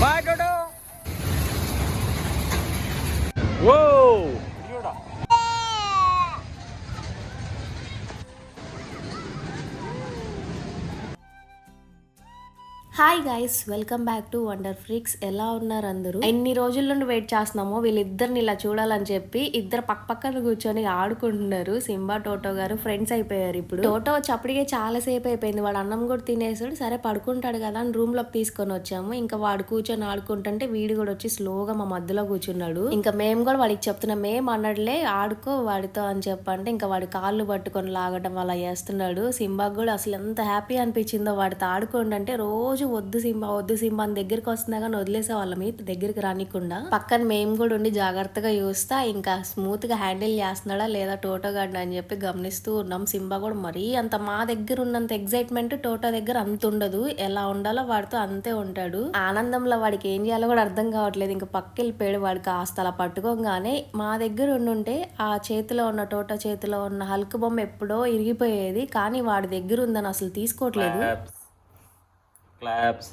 Bye Toto oh hi guys welcome back to wonder freaks ఎలా ఉన్నారు అందరూ? ఎన్ని రోజుల నుండి వెయిట్ చేస్తున్నామో వీళ్ళిద్దరిని ఇలా చూడాలని చెప్పి ఇద్దరు పక్క పక్కన కూర్చొని ఆడుకుంటున్నారు. సింబా టోటో గారు ఫ్రెండ్స్ అయిపోయారు ఇప్పుడు. టోటో వచ్చి అప్పటికే చాలా సేపు అయిపోయింది. వాడు అన్నం కూడా తినేసాడు. సరే పడుకుంటాడు కదా అని రూమ్లోకి తీసుకొని వచ్చాము. ఇంకా వాడు కూర్చొని ఆడుకుంటుంటే వీడు కూడా వచ్చి స్లోగా మా మధ్యలో కూర్చున్నాడు. ఇంకా మేము కూడా వాడికి చెప్తున్నాం మేము అన్నట్లే ఆడుకో వాడితో అని చెప్పంటే ఇంకా వాడి కాళ్ళు పట్టుకొని లాగటం అలా చేస్తున్నాడు. సింబాకి కూడా అసలు ఎంత హ్యాపీ అనిపించిందో వాడితో ఆడుకోండి అంటే రోజు వద్దు సింబా వద్దు సింబా అని దగ్గరికి వస్తున్నా కానీ వదిలేసే వాళ్ళమి దగ్గరికి రానికుండా. పక్కన మేము కూడా ఉండి జాగ్రత్తగా చూస్తా ఇంకా స్మూత్గా హ్యాండిల్ చేస్తున్నాడా లేదా టోటో గార్డ్ అని చెప్పి గమనిస్తూ ఉన్నాం. సింబా కూడా మరీ అంత మా దగ్గర ఉన్నంత ఎగ్జైట్మెంట్ టోటో దగ్గర అంత ఉండదు. ఎలా ఉండాలో వాడితో అంతే ఉంటాడు. ఆనందంలో వాడికి ఏం చేయాలో కూడా అర్థం కావట్లేదు. ఇంకా పక్కెళ్ళిపోయాడు వాడు కాస్త అలా పట్టుకోగానే మా దగ్గర ఉండుంటే ఆ చేతిలో ఉన్న టోటో చేతిలో ఉన్న హల్క్ బొమ్మ ఎప్పుడో ఇరిగిపోయేది. కానీ వాడి దగ్గర ఉందని అసలు తీసుకోవట్లేదు. క్లాప్స్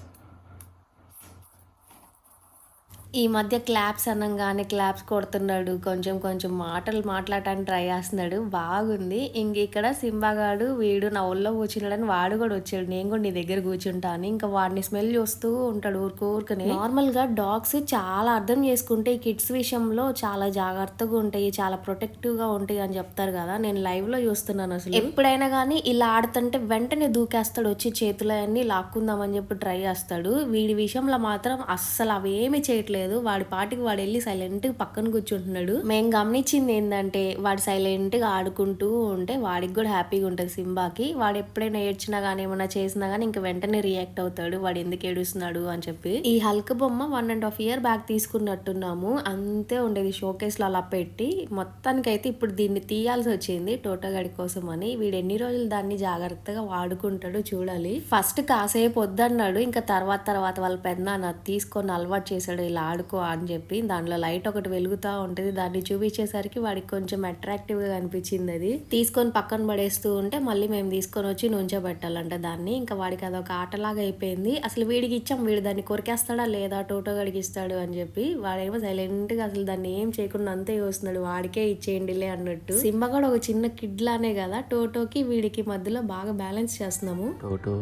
క్లాప్స్ ఈ మధ్య క్లాప్స్ అనగానే క్లాప్స్ కొడుతున్నాడు. కొంచెం కొంచెం మాటలు మాట్లాడటానికి ట్రై చేస్తున్నాడు. బాగుంది. ఇంక ఇక్కడ సింబాగాడు వీడు నా ఒళ్ళో కూర్చున్నాడని వాడు కూడా వచ్చాడు. నేను కూడా నీ దగ్గర కూర్చుంటాను. ఇంకా వాడిని స్మెల్ చూస్తూ ఉంటాడు ఊరుకు ఊరుకుని. నార్మల్గా డాగ్స్ చాలా అర్థం చేసుకుంటే ఈ కిడ్స్ విషయంలో చాలా జాగ్రత్తగా ఉంటాయి చాలా ప్రొటెక్టివ్గా ఉంటాయి అని చెప్తారు కదా. నేను లైవ్లో చూస్తున్నాను అసలు. ఎప్పుడైనా కానీ ఇలా ఆడుతుంటే వెంటనే దూకేస్తాడు వచ్చి చేతిలో అన్ని లాక్కుందామని చెప్పి ట్రై చేస్తాడు. వీడి విషయంలో మాత్రం అస్సలు అవేమి చేయట్లేదు. వాడి పాటికి వాడు వెళ్ళి సైలెంట్గా పక్కన కూర్చుంటున్నాడు. మేము గమనించింది ఏంటంటే వాడు సైలెంట్గా ఆడుకుంటూ ఉంటే వాడికి కూడా హ్యాపీగా ఉంటుంది సింబాకి. వాడు ఎప్పుడైనా ఏడ్చినా కానీ ఏమైనా చేసినా కానీ ఇంకా వెంటనే రియాక్ట్ అవుతాడు. వాడు ఎందుకు ఏడుస్తున్నాడు అని చెప్పి. ఈ హల్క్ బొమ్మ one and half year back తీసుకున్నట్టున్నాము. అంతే ఉండేది షోకేస్లో అలా పెట్టి. మొత్తానికైతే ఇప్పుడు దీన్ని తీయాల్సి వచ్చింది టోటోగడి కోసం అని వీడు ఎన్ని రోజులు దాన్ని జాగ్రత్తగా వాడుకుంటాడు చూడాలి. ఫస్ట్ కాసేపు వద్దన్నాడు. ఇంకా తర్వాత తర్వాత వాళ్ళ పెద్ద తీసుకొని అలవాటు చేశాడు ఇలా ఆడుకో అని చెప్పి దాంట్లో లైట్ ఒకటి వెలుగుతూ ఉంటుంది. దాన్ని చూపించేసరికి వాడికి కొంచెం అట్రాక్టివ్గా అనిపించింది అది. తీసుకొని పక్కన పడేస్తూ ఉంటే మళ్ళీ మేము తీసుకొని వచ్చి నుంచోబెట్టాలంట దాన్ని. ఇంకా వాడికి అదొక ఆటలాగా అయిపోయింది. అసలు వీడికి ఇచ్చాం వీడు దాన్ని కొరికేస్తాడా లేదా టోటో గడికి ఇస్తాడు అని చెప్పి వాడేమో సైలెంట్గా అసలు దాన్ని ఏం చేయకుండా అంతే చూస్తున్నాడు. వాడికే ఇచ్చేయండిలే అన్నట్టు. సింబ కూడా ఒక చిన్న కిడ్ లానే కదా టోటోకి వీడికి మధ్యలో బాగా బ్యాలెన్స్ చేస్తున్నాము. టోటో?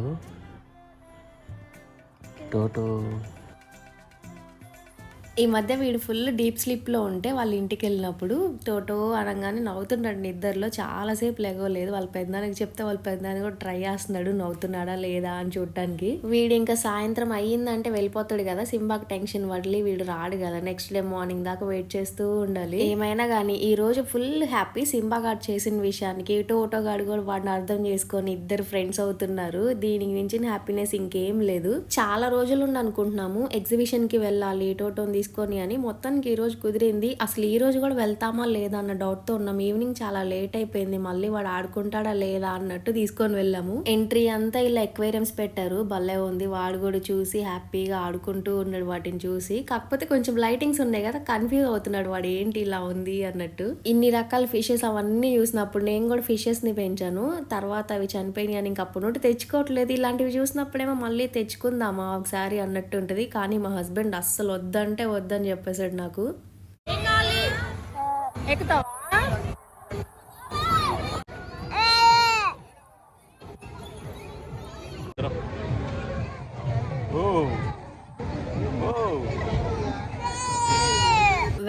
టోటో? ఈ మధ్య వీడు ఫుల్ డీప్ స్లీప్లో ఉంటే వాళ్ళ ఇంటికి వెళ్ళినప్పుడు టోటో అనగానే నవ్వుతున్నాడు నిద్రలో. చాలాసేపు లేగలేదు వాళ్ళ పెద్దనానికి చెప్తే వాళ్ళ పెద్దనాన్ని కూడా ట్రై చేస్తున్నాడు. నవ్వుతున్నాడా లేదా అని చూడటానికి వీడు ఇంకా సాయంత్రం అయ్యిందంటే వెళ్ళిపోతాడు కదా. సింబాకి టెన్షన్ వదిలి వీడు రాడు కదా. నెక్స్ట్ డే మార్నింగ్ దాకా వెయిట్ చేస్తూ ఉండాలి. ఏమైనా కానీ ఈ రోజు ఫుల్ హ్యాపీ సింబా గాడు చేసిన విషయానికి టోటో గాడు కూడా వాడిని అర్థం చేసుకొని ఇద్దరు ఫ్రెండ్స్ అవుతున్నారు. దీనికి మించిన హ్యాపీనెస్ ఇంకేం లేదు. చాలా రోజులు ఉండి అనుకుంటున్నాము ఎగ్జిబిషన్కి వెళ్ళాలి. టోటోని తీసుకొని అని మొత్తానికి ఈ రోజు కుదిరింది. అసలు ఈ రోజు కూడా వెళ్తామా లేదా అన్న డౌట్తో ఉన్నాం. ఈవినింగ్ చాలా లేట్ అయిపోయింది. మళ్ళీ వాడు ఆడుకుంటాడా లేదా అన్నట్టు తీసుకొని వెళ్ళాము. ఎంట్రీ అంతా ఇలా ఎక్వేరియమ్స్ పెట్టారు. భలే ఉంది. వాడు కూడా చూసి హ్యాపీగా ఆడుకుంటూ ఉన్నాడు వాటిని చూసి. కాకపోతే కొంచెం లైటింగ్స్ ఉన్నాయి కదా కన్ఫ్యూజ్ అవుతున్నాడు వాడు. ఏంటి ఇలా ఉంది అన్నట్టు. ఇన్ని రకాల ఫిషెస్ అవన్నీ చూసినప్పుడు నేను కూడా ఫిషెస్ని పెంచాను. తర్వాత అవి చనిపోయినాయి అని ఇంకప్పుడు నుండి తెచ్చుకోవట్లేదు. ఇలాంటివి చూసినప్పుడేమో మళ్ళీ తెచ్చుకుందామా ఒకసారి అన్నట్టు ఉంటుంది. కానీ మా హస్బెండ్ అస్సలు వద్దంటే వద్దని చెప్పేశాడు నాకు. ఎక్కుతావా?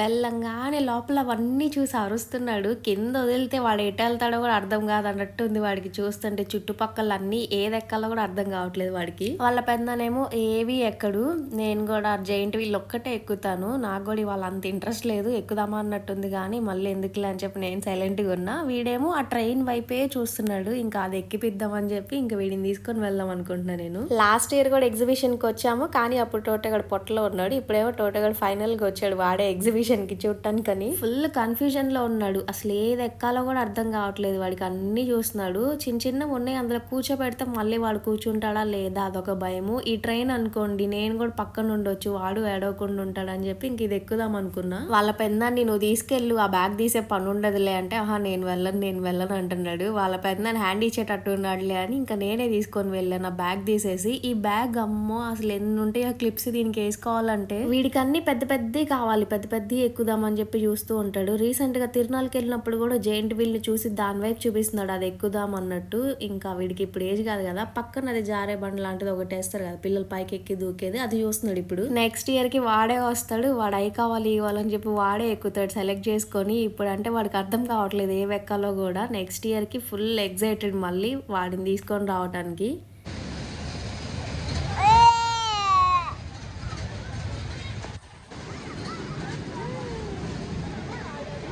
వెళ్ళంగానే లోపల అవన్నీ చూసి అరుస్తున్నాడు. కింద వదిలితే వాడు ఎటు వెళ్తాడో కూడా అర్థం కాదు అన్నట్టు ఉంది వాడికి చూస్తుంటే. చుట్టుపక్కల అన్ని ఏది ఎక్కాలో కూడా అర్థం కావట్లేదు వాడికి. వాళ్ళ పెద్దనేమో ఏవి ఎక్కడు నేను కూడా జైంట్ వీళ్ళు ఒక్కటే ఎక్కుతాను నాకు కూడా ఇవాళ అంత ఇంట్రెస్ట్ లేదు ఎక్కుదామా అన్నట్టుంది. కానీ మళ్ళీ ఎందుకులే అని చెప్పి నేను సైలెంట్గా ఉన్నా. వీడేమో ఆ ట్రైన్ వైపే చూస్తున్నాడు. ఇంకా అది ఎక్కిపిద్దామని చెప్పి ఇంకా వీడిని తీసుకొని వెళ్దాం అనుకుంటున్నా నేను. లాస్ట్ ఇయర్ కూడా ఎగ్జిబిషన్కి వచ్చాము. కానీ అప్పుడు టోటగాడు పొట్టలో ఉన్నాడు. ఇప్పుడేమో టోటగాడు ఫైనల్గా వచ్చాడు. వాడే ఎగ్జిబిషన్ ఎగ్జిబిషన్కి చూడటానికని. ఫుల్ కన్ఫ్యూజన్లో ఉన్నాడు. అసలు ఏది ఎక్కాలో కూడా అర్థం కావట్లేదు. వాడికి అన్ని చూస్తున్నాడు. చిన్న చిన్న ఉన్నాయి. అందులో కూర్చోబెడితే మళ్ళీ వాడు కూర్చుంటాడా లేదా అదొక భయము. ఈ ట్రైన్ అనుకోండి నేను కూడా పక్కన ఉండొచ్చు. వాడు ఏడవకుండా ఉంటాడని చెప్పి ఇంక ఇది ఎక్కుదాం అనుకున్నా. వాళ్ళ పెన్నాన్ని నువ్వు తీసుకెళ్ళు ఆ బ్యాగ్ తీసే పని ఉండదులే అంటే ఆహా నేను వెళ్ళను నేను వెళ్ళను అంటున్నాడు. వాళ్ళ పెన్నాన్ని హ్యాండ్ ఇచ్చేటట్టు ఉన్నాడులే అని ఇంకా నేనే తీసుకొని వెళ్ళాను ఆ బ్యాగ్ తీసేసి. ఈ బ్యాగ్ అమ్మో అసలు ఎన్ని ఉంటాయి ఆ క్లిప్స్ దీనికి వేసుకోవాలంటే వీడికి అన్ని పెద్ద పెద్దవి కావాలి. పెద్ద పెద్దవి ఎక్కుదామని చెప్పి చూస్తూ ఉంటాడు. రీసెంట్గా తిరునాళ్ళకి వెళ్ళినప్పుడు కూడా జైంట్ వీల్ని చూసి దాని వైపు చూపిస్తున్నాడు. అది ఎక్కుదాం అన్నట్టు. ఇంకా వీడికి ఇప్పుడు ఏజ్ కాదు కదా. పక్కన అది జారే బండ్ లాంటిది ఒకటి వేస్తారు కదా. పిల్లలు పైకి ఎక్కి దూకేది. అది చూస్తున్నాడు ఇప్పుడు. నెక్స్ట్ ఇయర్కి వాడే వస్తాడు. వాడు అయి కావాలి ఇవ్వాలని చెప్పి వాడే ఎక్కుతాడు. సెలెక్ట్ చేసుకొని ఇప్పుడు అంటే వాడికి అర్థం కావట్లేదు ఏ ఎక్కాలో కూడా. నెక్స్ట్ ఇయర్కి ఫుల్ ఎగ్జైటెడ్ మళ్ళీ వాడిని తీసుకొని రావడానికి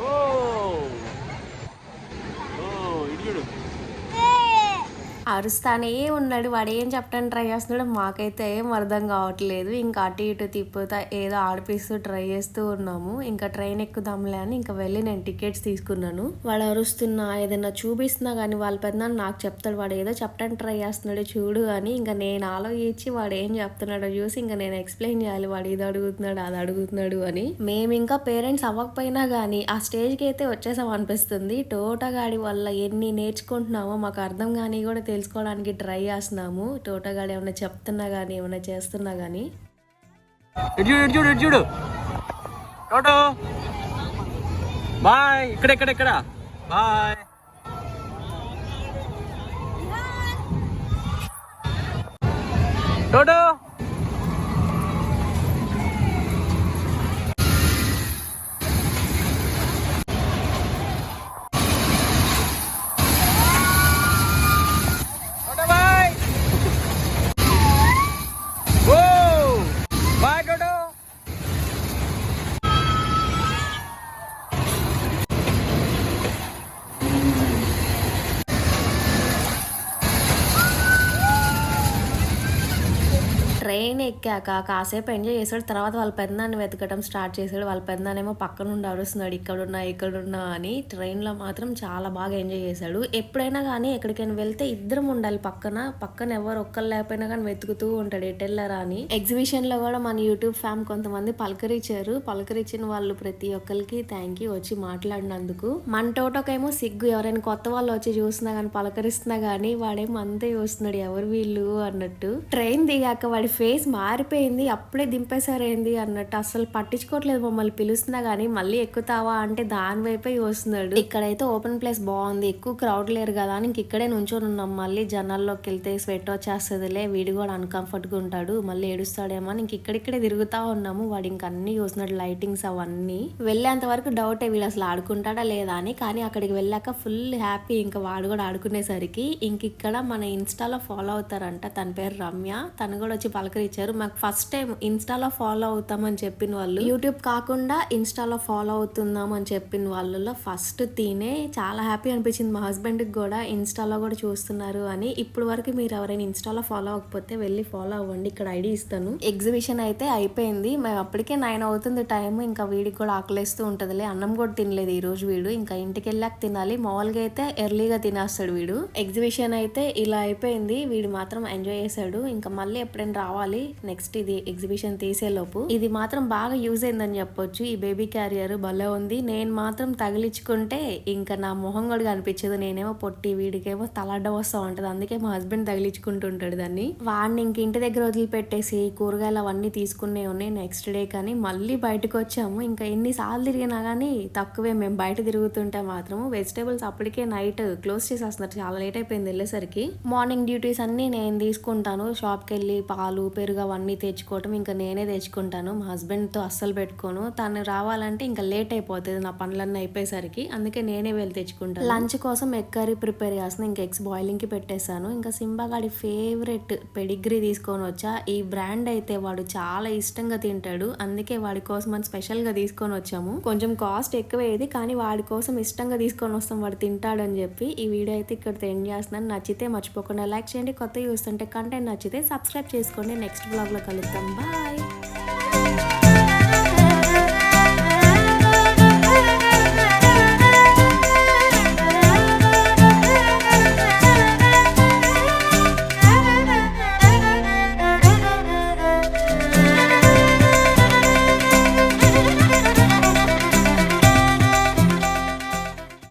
ఓ ఓ ఇటు చూడు అరుస్తానే ఉన్నాడు. వాడు ఏం చెప్పడానికి ట్రై చేస్తున్నాడు మాకైతే ఏం అర్థం కావట్లేదు. ఇంకా అటు ఇటు తిప్పుతా ఏదో ఆడిపిస్తూ ట్రై చేస్తూ ఉన్నాము. ఇంకా ట్రైన్ ఎక్కుదాంలే అని ఇంకా వెళ్ళి నేను టికెట్స్ తీసుకున్నాను. వాడు అరుస్తున్నా ఏదైనా చూపిస్తున్నా కానీ వాళ్ళ పెద్ద నాకు చెప్తాడు. వాడు ఏదో చెప్పడానికి ట్రై చేస్తున్నాడు చూడు అని ఇంకా నేను ఆలోచించి వాడు ఏం చెప్తున్నాడో చూసి ఇంకా నేను ఎక్స్ప్లెయిన్ చేయాలి. వాడు ఇది అడుగుతున్నాడు అది అడుగుతున్నాడు అని. మేము ఇంకా పేరెంట్స్ అవ్వకపోయినా కానీ ఆ స్టేజ్కి అయితే వచ్చేసాం అనిపిస్తుంది. టోటగాడి వల్ల ఎన్ని నేర్చుకుంటున్నామో మాకు అర్థం కానీ కూడా తెలుసుకోవడానికి ట్రై చేస్తున్నాము. టోటగాడు ఏమైనా చెప్తున్నా కానీ ఏమైనా చేస్తున్నా కానీ ఇటు చూడు చూడు. టోటో. బాయ్. ఇక్కడ ఇక్కడ ఇక్కడ. బాయ్. టోటో. ట్రైన్ ఎక్కాక కాసేపు ఎంజాయ్ చేసాడు తర్వాత వాళ్ళ పెద్దనాన్ని వెతకడం స్టార్ట్ చేశాడు వాళ్ళ పెద్దనానేమో పక్కన నుండి అరుస్తున్నాడు ఇక్కడున్నా ఇక్కడున్నా అని ట్రైన్లో మాత్రం చాలా బాగా ఎంజాయ్ చేశాడు. ఎప్పుడైనా కానీ ఎక్కడికైనా వెళ్తే ఇద్దరం ఉండాలి పక్కన పక్కన ఎవరు ఒక్కరు లేకపోయినా కానీ వెతుకుతూ ఉంటాడు ఎటెళ్ళరా అని. ఎగ్జిబిషన్లో కూడా మన యూట్యూబ్ ఫ్యామ్ కొంతమంది పలకరించారు. పలకరించిన వాళ్ళు ప్రతి ఒక్కరికి థ్యాంక్ యూ వచ్చి మాట్లాడినందుకు. మన టోటోకేమో సిగ్గు ఎవరైనా కొత్త వాళ్ళు వచ్చి చూసినా కానీ పలకరిస్తున్నా కానీ వాడేమో అంతే చూస్తున్నాడు ఎవరు వీళ్ళు అన్నట్టు. ట్రైన్ దిగాక వాడి ఫేస్ మారిపోయింది అప్పుడే దింపేశారేంది అన్నట్టు అసలు పట్టించుకోవట్లేదు మమ్మల్ని. పిలుస్తున్నా కానీ మళ్ళీ ఎక్కుతావా అంటే దాని వైపే చూస్తున్నాడు ఇక్కడైతే ఓపెన్ ప్లేస్ బాగుంది ఎక్కువ క్రౌడ్ లేరు కదా అని ఇక్కడే నుంచొని ఉన్నాం. మళ్ళీ జనాల్లోకి వెళ్తే స్వెట్ వచ్చేస్తుందిలే వీడు కూడా అన్కంఫర్ట్గా గా ఉంటాడు మళ్ళీ ఏడుస్తాడేమో అని ఇంక ఇక్కడిక్కడే తిరుగుతా ఉన్నాము. వాడు ఇంక అన్ని చూస్తున్నాడు లైటింగ్స్ అవన్నీ. వెళ్ళేంత వరకు డౌటే వీడు అసలు ఆడుకుంటాడా లేదా అని. కానీ అక్కడికి వెళ్ళాక ఫుల్ హ్యాపీ ఇంకా వాడు కూడా ఆడుకునేసరికి ఇంక ఇక్కడ మన ఇన్స్టాలో ఫాలో అవుతారంట. తన పేరు రమ్య తను కూడా వచ్చి పలక పలకరించారు. మాకు ఫస్ట్ టైం ఇన్స్టాలో ఫాలో అవుతామని చెప్పిన వాళ్ళు యూట్యూబ్ కాకుండా ఇన్స్టాలో ఫాలో అవుతున్నాం అని చెప్పిన వాళ్ళలో ఫస్ట్ తినే చాలా హ్యాపీ అనిపించింది. మా హస్బెండ్కి కూడా ఇన్స్టాలో కూడా చూస్తున్నారు అని. ఇప్పుడు వరకు మీరు ఎవరైనా ఇన్స్టాలో ఫాలో అవ్వకపోతే వెళ్ళి ఫాలో అవ్వండి. ఇక్కడ ఐడి ఇస్తాను. ఎగ్జిబిషన్ అయితే అయిపోయింది. మేము అప్పటికే నైన్ అవుతుంది టైం ఇంకా వీడికి కూడా ఆకలేస్తూ ఉంటుందిలే. అన్నం కూడా తినలేదు ఈ రోజు వీడు. ఇంకా ఇంటికి వెళ్ళాక తినాలి. మామూలుగా అయితే ఎర్లీగా తినేస్తాడు వీడు. ఎగ్జిబిషన్ అయితే ఇలా అయిపోయింది. వీడు మాత్రం ఎంజాయ్ చేశాడు. ఇంకా మళ్ళీ ఎప్పుడైనా రావాలి నెక్స్ట్ ఇది ఎగ్జిబిషన్ తీసేలోపు ఇది మాత్రం బాగా యూజ్ అయిందని చెప్పొచ్చు. ఈ బేబీ క్యారియర్ భలే ఉంది. నేను మాత్రం తగిలించుకుంటే ఇంకా నా మొహం కూడా కనిపించదు. నేనేమో పొట్టి వీడికేమో తలడ్డ వస్తూ ఉంటది. అందుకే మా హస్బెండ్ తగిలించుకుంటుంటాడు దాన్ని. వాడిని ఇంక ఇంటి దగ్గర వదిలిపెట్టేసి కూరగాయలు అవన్నీ తీసుకునే ఉన్నాయి నెక్స్ట్ డే కానీ మళ్ళీ బయటకు వచ్చాము. ఇంకా ఎన్నిసార్లు తిరిగినా కానీ తక్కువే. మేము బయట తిరుగుతుంటే మాత్రం వెజిటేబుల్స్ అప్పటికే నైట్ క్లోజ్ చేసేస్తున్నారు. చాలా లేట్ అయిపోయింది వెళ్ళేసరికి. మార్నింగ్ డ్యూటీస్ అన్ని నేను తీసుకుంటాను. షాప్కి వెళ్ళి పాలు పెరుగు అవన్నీ తెచ్చుకోవటం ఇంకా నేనే తెచ్చుకుంటాను. మా హస్బెండ్తో అస్సలు పెట్టుకోను. తను రావాలంటే ఇంకా లేట్ అయిపోతుంది నా పనులన్నీ అయిపోయేసరికి. అందుకే నేనే వెళ్ళి తెచ్చుకుంటాను. లంచ్ కోసం ఎగ్ కర్రీ ప్రిపేర్ చేస్తాను ఇంకా ఎగ్స్ బాయిలింగ్కి పెట్టేశాను. ఇంకా సింబాగాడి ఫేవరెట్ పెడిగ్రీ తీసుకొని వచ్చా. ఈ బ్రాండ్ అయితే వాడు చాలా ఇష్టంగా తింటాడు. అందుకే వాడి కోసం అని స్పెషల్గా తీసుకొని వచ్చాము. కొంచెం కాస్ట్ ఎక్కువేది కానీ వాడి కోసం ఇష్టంగా తీసుకొని వస్తాం. వాడు తింటాడని చెప్పి ఈ వీడియో అయితే ఇక్కడ ఎండ్ చేస్తున్నాను. నచ్చితే మర్చిపోకుండా లైక్ చేయండి. కొత్త చూస్తుంటే కంటెంట్ నచ్చితే సబ్స్క్రైబ్ చేసుకోండి. నెక్స్ట్ బ్లాగ్లో కలుద్దాం బాయ్